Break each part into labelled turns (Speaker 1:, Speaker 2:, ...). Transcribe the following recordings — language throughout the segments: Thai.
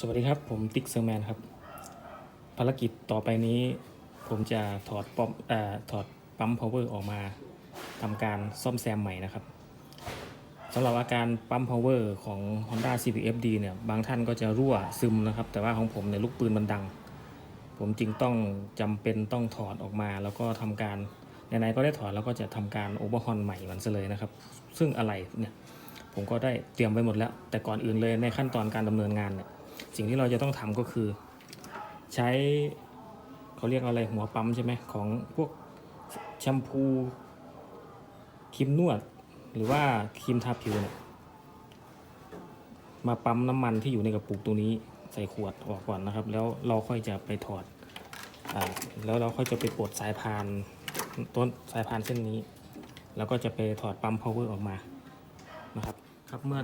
Speaker 1: สวัสดีครับ ผมติ๊กเซอร์แมนครับ ภารกิจต่อไปนี้ ผมจะถอดป๊อปอ่าถอดปั๊มพาวเวอร์ออกมาทำการซ่อมแซมใหม่นะครับสำหรับอาการปั๊มพาวเวอร์ของ Honda CPFD เนี่ยบางท่านก็จะรั่วซึมนะครับ แต่ว่าของผมเนี่ยลูกปืนมันดัง ผมจึงต้องจำเป็นต้องถอดออกมา แล้วก็ทำการไหนๆก็ได้ถอดแล้วก็จะทำการโอเวอร์ฮอนใหม่มันซะเลยนะครับ ซึ่งอะไรเนี่ยผมก็ได้เตรียมไว้หมดแล้ว แต่ก่อนอื่นเลยในขั้นตอนการดำเนินงานเนี่ย สิ่งที่เราจะต้องทำก็คือ ใช้เขาเรียกอะไรหัวปั๊มใช่ไหมของพวกแชมพูครีมนวด หรือว่าครีมทาผิวเนี่ยมาปั๊มน้ำมันที่อยู่ในกระปุกตัวนี้ใส่ขวดออกก่อนนะครับ แล้วเราค่อยจะไปถอดอ่าแล้วเราค่อยจะไปปลดสายพานต้นสายพานเส้นนี้ แล้วก็จะไปถอดปั๊ม power ออกมานะครับ ครับเมื่อ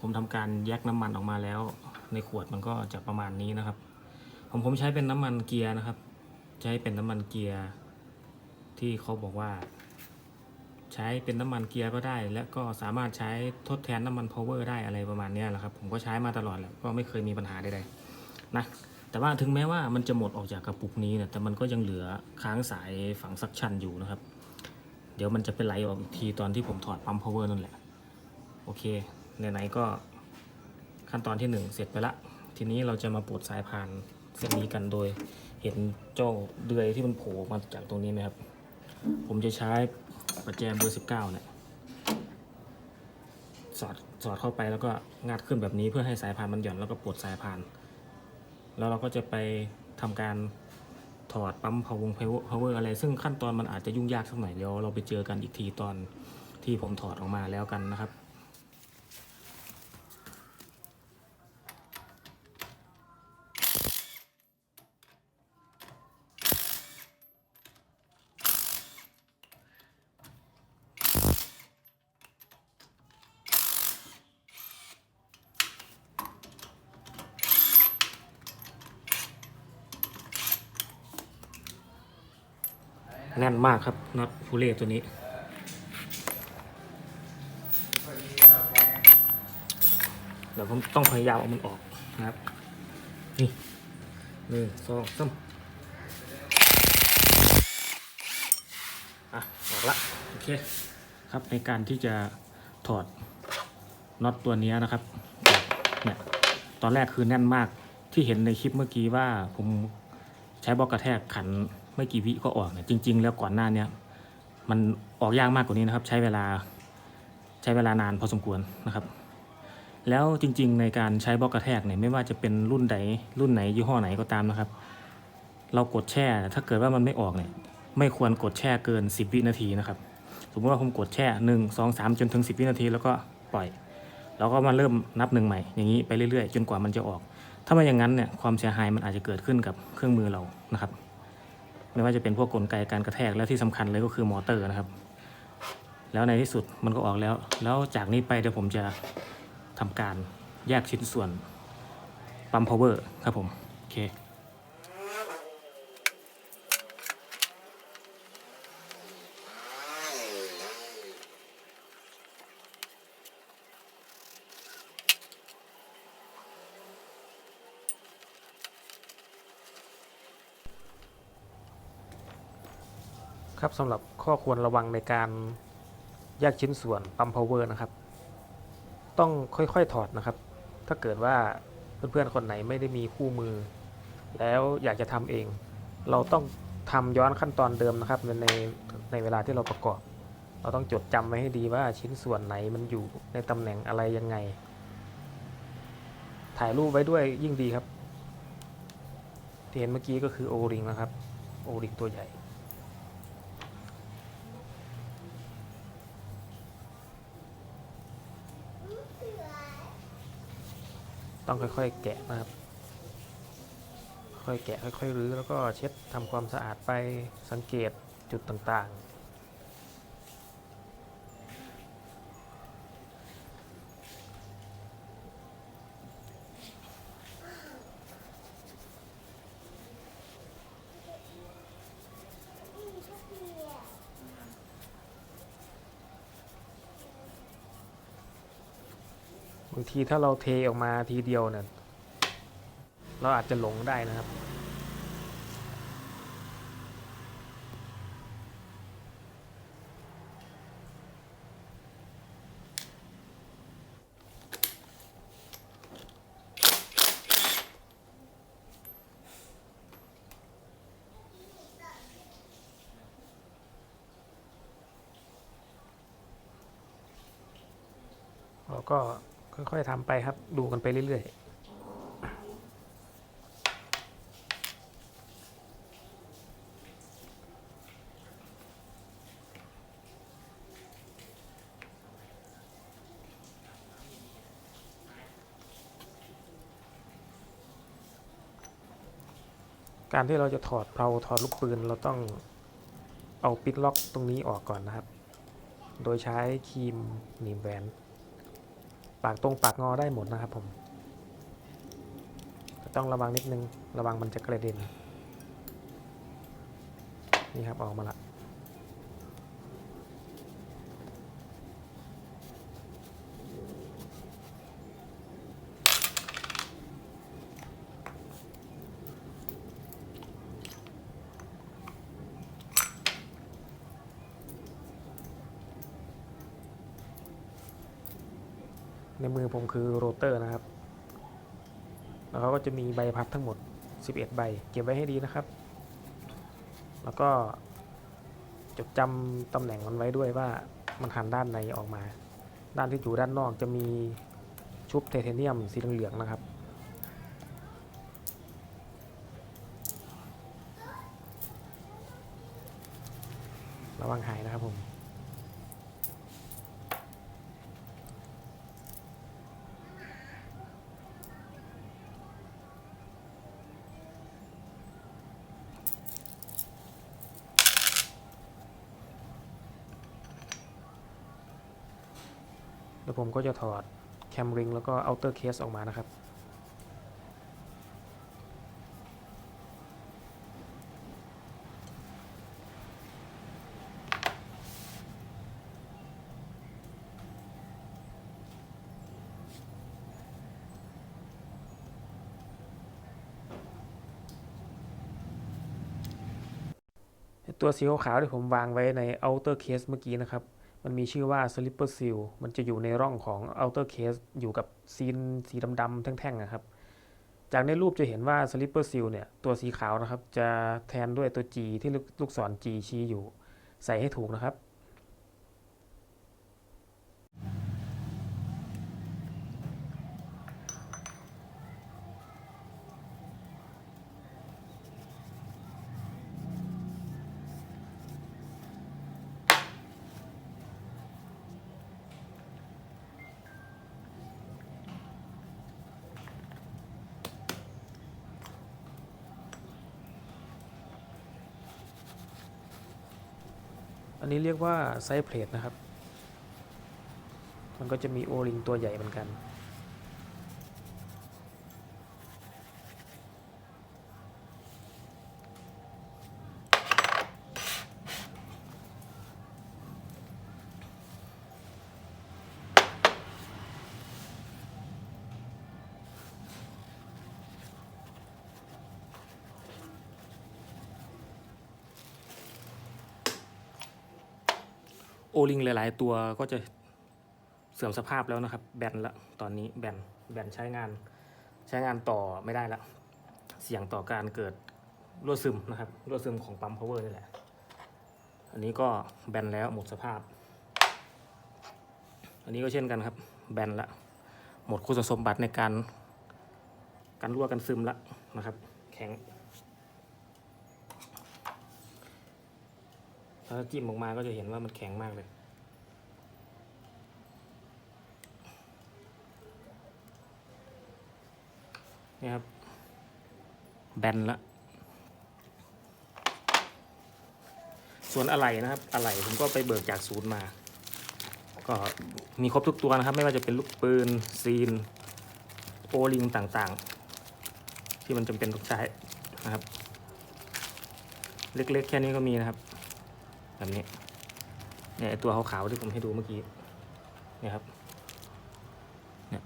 Speaker 1: ผมทำการแยกน้ำมันออกมาแล้ว ในขวดมันก็จะประมาณนี้นะครับ ผมผมใช้เป็นน้ำมันเกียร์นะครับ ใช้เป็นน้ำมันเกียร์ที่เขาบอกว่า ใช้เป็นน้ำมันเกียร์ก็ได้ และก็สามารถใช้ทดแทนน้ำมันพาวเวอร์ได้อะไรประมาณนี้แหละครับ ผมก็ใช้มาตลอดแหละก็ไม่เคยมีปัญหาใดๆนะแต่ว่าถึงแม้ว่ามันจะหมดออกจากกระปุกนี้นี่ยแต่มันก็ยังเหลือค้างสายฝังซักชันอยู่นะครับ เดี๋ยวมันจะไปไหลออกอีกทีตอนที่ผมถอดปั๊มพาวเวอร์นั่นแหละ โอเคไหนๆก็ ขั้นตอนที่ 1 เสร็จไปละ ทีนี้เราจะมาปลดสายพานเส้นนี้กันโดย เห็นเจ้าเดือยที่มันโผล่มาจากตรงนี้ไหมครับ ผมจะใช้ประแจเบอร์19เก้าเนี่ยสอดสอดเข้าไปแล้วก็งัดขึ้นแบบนี้เพื่อให้สายพานมันหย่อนแล้วก็ปลดสายพาน แล้วเราก็จะไปทำการถอดปั๊มพาวงพาวเวอร์อะไร ซึ่งขั้นตอนมันอาจจะยุ่งยากสักหน่อยเดี๋ยวเราไปเจอกันอีกทีตอนที่ผมถอดออกมาแล้วกันนะครับ แน่นมากครับน็อตฟูเล่ตัวนี้ เดี๋ยวผมต้องพยายามเอามันออกนะครับ นี่หนึ่งสองสามอะ ออกละ โอเค ครับในการที่จะถอดน็อตตัวนี้นะครับเนี่ยตอนแรกคือแน่นมากที่เห็นในคลิปเมื่อกี้ว่าผมใช้บล็อกกระแทกขัน ไม่กี่วิก็ออกเนี่ยจริง ๆ แล้วก่อนหน้าเนี้ยมันออกยากมากกว่านี้นะครับ ใช้เวลาใช้เวลานานพอสมควรนะครับ แล้วจริง ๆ ในการใช้บล็อกกระแทกเนี่ยไม่ว่าจะเป็นรุ่นใดรุ่นไหนยี่ห้อไหนก็ตามนะครับ เรากดแช่ ถ้าเกิดว่ามันไม่ออกเนี่ยไม่ควรกดแช่เกิน 10 วินาทีนะครับสมมติว่าผมกดแช่หนึ่งสองสามจนถึง 10 วินาที แล้วก็ปล่อยแล้วก็มาเริ่มนับหนึ่งใหม่อย่างนี้ไปเรื่อยๆ จนกว่ามันจะออก ถ้าไม่อย่างนั้นเนี่ยความเสียหายมันอาจจะเกิดขึ้นกับเครื่องมือเรานะครับ ไม่ว่าจะเป็นพวกกลไกการกระแทกแล้วที่สำคัญเลยก็คือมอเตอร์นะครับ แล้วในที่สุดมันก็ออกแล้ว แล้วจากนี้ไปเดี๋ยวผมจะทำการแยกชิ้นส่วนปั๊มพาวเวอร์ครับผมโอเค ครับสำหรับข้อควรระวังในการแยกชิ้นส่วนปั๊มพาวเวอร์นะครับ ต้องค่อยๆถอดนะครับ ถ้าเกิดว่าเพื่อนๆคนไหนไม่ได้มีคู่มือ แล้วอยากจะทำเอง เราต้องทำย้อนขั้นตอนเดิมนะครับในในในเวลาที่เราประกอบ เราต้องจดจำไว้ให้ดีว่าชิ้นส่วนไหนมันอยู่ในตำแหน่งอะไรยังไง ถ่ายรูปไว้ด้วยยิ่งดีครับที่เห็นเมื่อกี้ก็คือโอริงนะครับโอริงตัวใหญ่ ต้องค่อยๆ แกะนะครับ ค่อยแกะค่อยๆรื้อแล้วก็เช็ดทำความสะอาดไปสังเกตจุดต่างๆ บางทีถ้าเราเทออกมาทีเดียวเนี่ยเราอาจจะหลงได้นะครับ อยๆทำไปครับ ดูกันไปเรื่อยๆการที่เราจะถอดเพลาถอดลูกปืนเราต้องเอาปิดล็อกตรงนี้ออกก่อนนะครับ โดยใช้ครีมหนีบแหวน ปากตรงปากงอได้หมดนะครับผมต้องระวังนิดนึง ระวังมันจะกระเด็น นี่ครับออกมาละ ผมคือโรเตอร์นะครับ แล้วเขาก็จะมีใบพัดทั้งหมด 11 ใบ เก็บไว้ให้ดีนะครับ แล้วก็จดจำตำแหน่งมันไว้ด้วยว่ามันหันด้านในออกมา ด้านที่อยู่ด้านนอกจะมีชุบไทเทเนียมสีเหลืองๆนะครับ ระวังหายนะครับผม แล้วผมก็จะถอดแคมริงแล้วก็เอาเตอร์เคสออกมานะครับ ตัวสีขาวที่ผมวางไว้ใน outer case เมื่อกี้นะครับ มันมีชื่อว่า slipper seal มันจะอยู่ในร่องของ outer case อยู่กับซีนสีดำๆแท่งๆนะครับ จากในรูปจะเห็นว่า slipper seal เนี่ย ตัวสีขาวนะครับ จะแทนด้วยตัว G ที่ลูกลูกศร G ชี้อยู่ ใส่ให้ถูกนะครับ อันนี้เรียกว่าไซส์เพลทนะครับ มันก็จะมีโอริงตัวใหญ่เหมือนกัน โอลิงหลาย ๆ ตัวก็จะเสื่อมสภาพแล้วนะครับ แบนละตอนนี้แบนแบนใช้งานใช้งานต่อไม่ได้ละเสี่ยงต่อการเกิดรั่วซึมนะครับรั่วซึมของปั๊มพาวเวอร์นี่แหละ อันนี้ก็แบนแล้วหมดสภาพ อันนี้ก็เช่นกันครับ แบนละหมดคุณสมบัติในการการรั่วกันซึมละนะครับ แข็ง ถ้าจิ้มออกมาก็จะเห็นว่ามันแข็งมากเลยนี่ครับ แบนละ ส่วนอะไหล่นะครับ อะไหล่ผมก็ไปเบิกจากศูนย์มา ก็มีครบทุกตัวนะครับ ไม่ว่าจะเป็นลูกปืน ซีน โอลิงต่างๆ ที่มันจำเป็นต้องใช้นะครับ เล็กๆ แค่นี้ก็มีนะครับ แบบนี้เนี่ยตัวขาวๆที่ผมให้ดูเมื่อกี้นะครับเนี่ย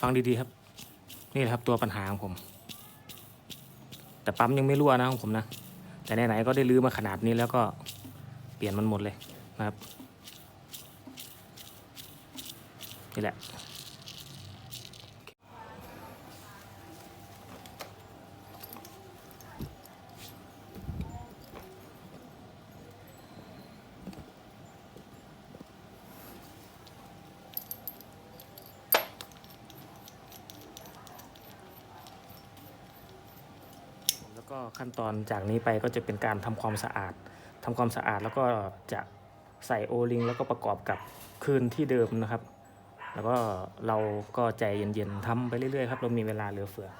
Speaker 1: ฟังดี ๆ ครับ นี่แหละครับตัวปัญหาของผม แต่ปั๊มยังไม่รั่วนะของผมนะ แต่ไหนๆก็ได้รื้อมาขนาดนี้แล้วก็เปลี่ยนมันหมดเลยนะครับนี่แหละ ขั้นตอนจากนี้ไปก็จะเป็นการทำความสะอาดทำความสะอาดแล้วก็จะใส่โอลิงแล้วก็ประกอบกับคืนที่เดิมนะครับ แล้วก็เราก็ใจเย็นๆทำไปเรื่อยๆครับเรามีเวลาเหลือเฟือ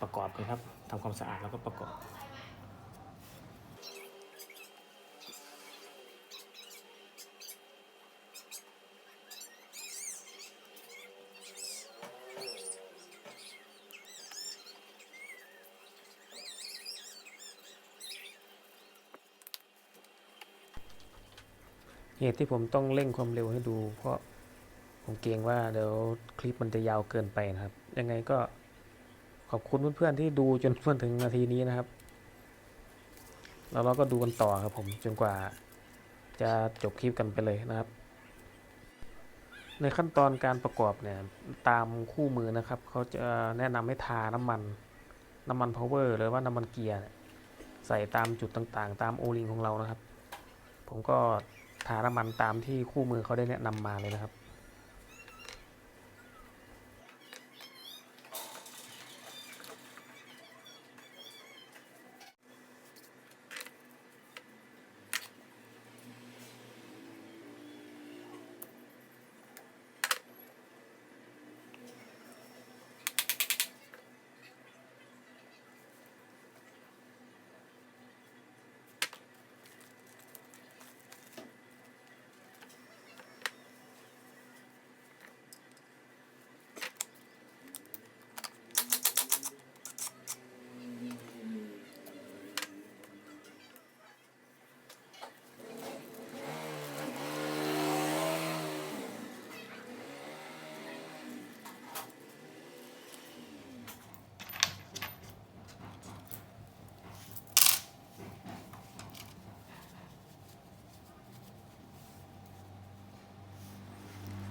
Speaker 1: ประกอบกันครับทำความสะอาดแล้วก็ประกอบ เหตุที่ผมต้องเร่งความเร็วให้ดู เพราะผมเกรงว่าเดี๋ยวคลิปมันจะยาวเกินไปนะครับ ยังไงก็ขอบคุณเพื่อนๆที่ดูจนเพื่อนถึงนาทีนี้นะครับ แล้วเราก็ดูกันต่อครับผมจนกว่าจะจบคลิปกันไปเลยนะครับ ในขั้นตอนการประกอบเนี่ยตามคู่มือนะครับ เขาจะแนะนำให้ทาน้ำมัน น้ำมันพาวเวอร์หรือว่าน้ำมันเกียร์ใส่ตามจุดต่างๆ ตามโอลิงของเรานะครับ ผมก็ ทาน้ำมันตามที่คู่มือเขาได้แนะนำมาเลยนะครับ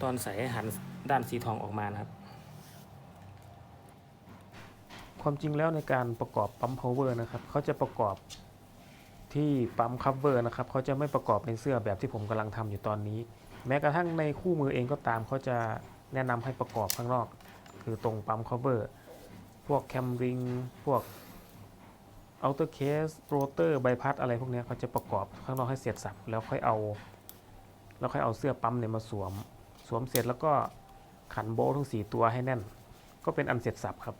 Speaker 1: ตอนใส่ให้หันด้านสีทองออกมานะครับ ความจริงแล้วในการประกอบปั๊ม power นะครับเขาจะประกอบที่ปั๊ม cover นะครับเขาจะไม่ประกอบในเสื้อแบบที่ผมกำลังทำอยู่ตอนนี้ แม้กระทั่งในคู่มือเองก็ตามเขาจะแนะนำให้ประกอบข้างนอก คือตรงปั๊ม cover พวก cam ring พวก outer case rotor ใบพัดอะไรพวกนี้เขาจะประกอบข้างนอกให้เสร็จสับแล้วค่อยเอา แล้วค่อยเอาเสื้อปั๊มเนี่ยมาสวม สวมเสร็จแล้วก็ขันโบลทั้งสี่ตัวให้แน่น ก็เป็นอันเสร็จสับครับ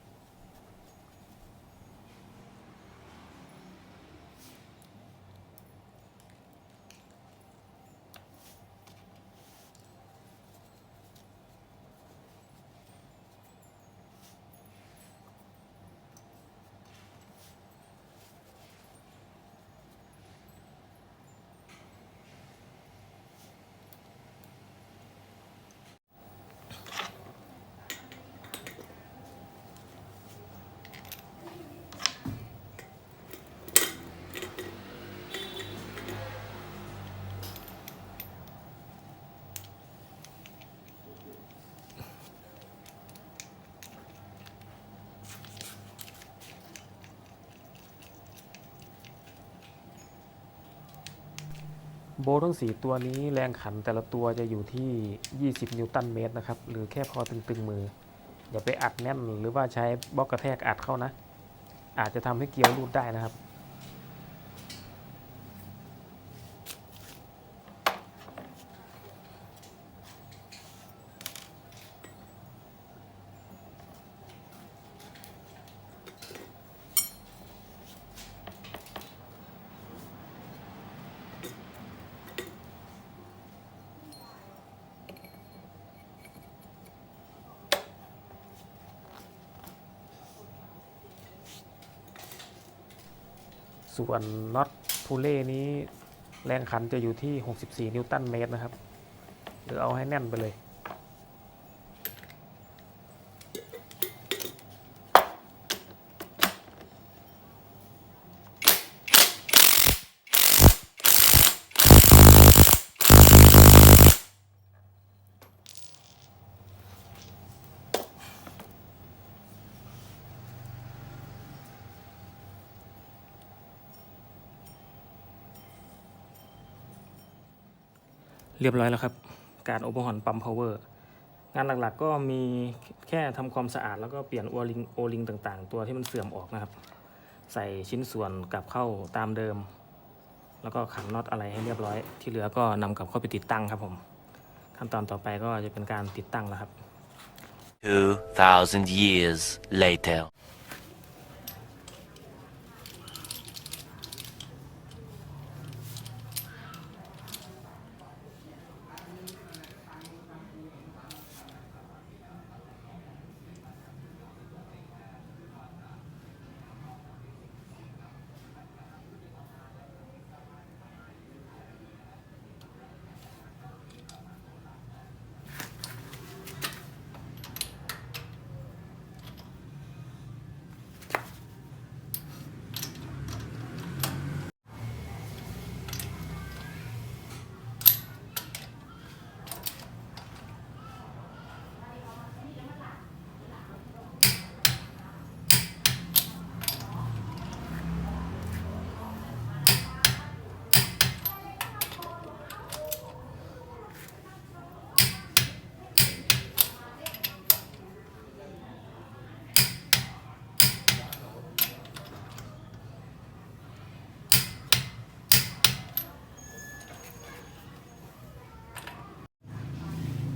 Speaker 1: โบทั้ง 4 ตัวนี้แรงขันแต่ละตัวจะอยู่ที่ 20 นิวตันเมตรนะครับ หรือแค่พอตึงๆมือ อย่าไปอัดแน่นหรือว่าใช้บล็อกกระแทกอัดเข้านะ อาจจะทำให้เกียวรูดได้นะครับ ส่วนน็อตพูเล่นี้แรงขันจะอยู่ที่ 64 นิวตันเมตรนะครับ หรือเอาให้แน่นไปเลย เรียบร้อยแล้วครับ การโอเวอร์ฮอนปั๊มพาวเวอร์งานหลักๆก็มีแค่ทำความสะอาดแล้วก็เปลี่ยนโอลิงโอลิงต่างๆ ตัวที่มันเสื่อมออกนะครับ ใส่ชิ้นส่วนกลับเข้าตามเดิม แล้วก็ขันน็อตอะไรให้เรียบร้อย ที่เหลือก็นำกลับเข้าไปติดตั้งครับผม ขั้นตอนต่อไปก็จะเป็นการติดตั้งแล้วครับ
Speaker 2: 2,000 years later.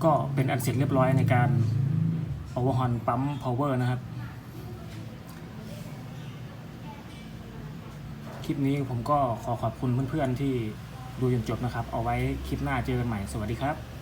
Speaker 1: ก็ เป็นอันเสร็จเรียบร้อยในการโอเวอร์ฮอนปั๊มพาวเวอร์นะครับ คลิปนี้ผมก็ขอขอบคุณเพื่อนๆที่ดูจนจบนะครับ เอาไว้คลิปหน้าเจอกันใหม่ สวัสดีครับ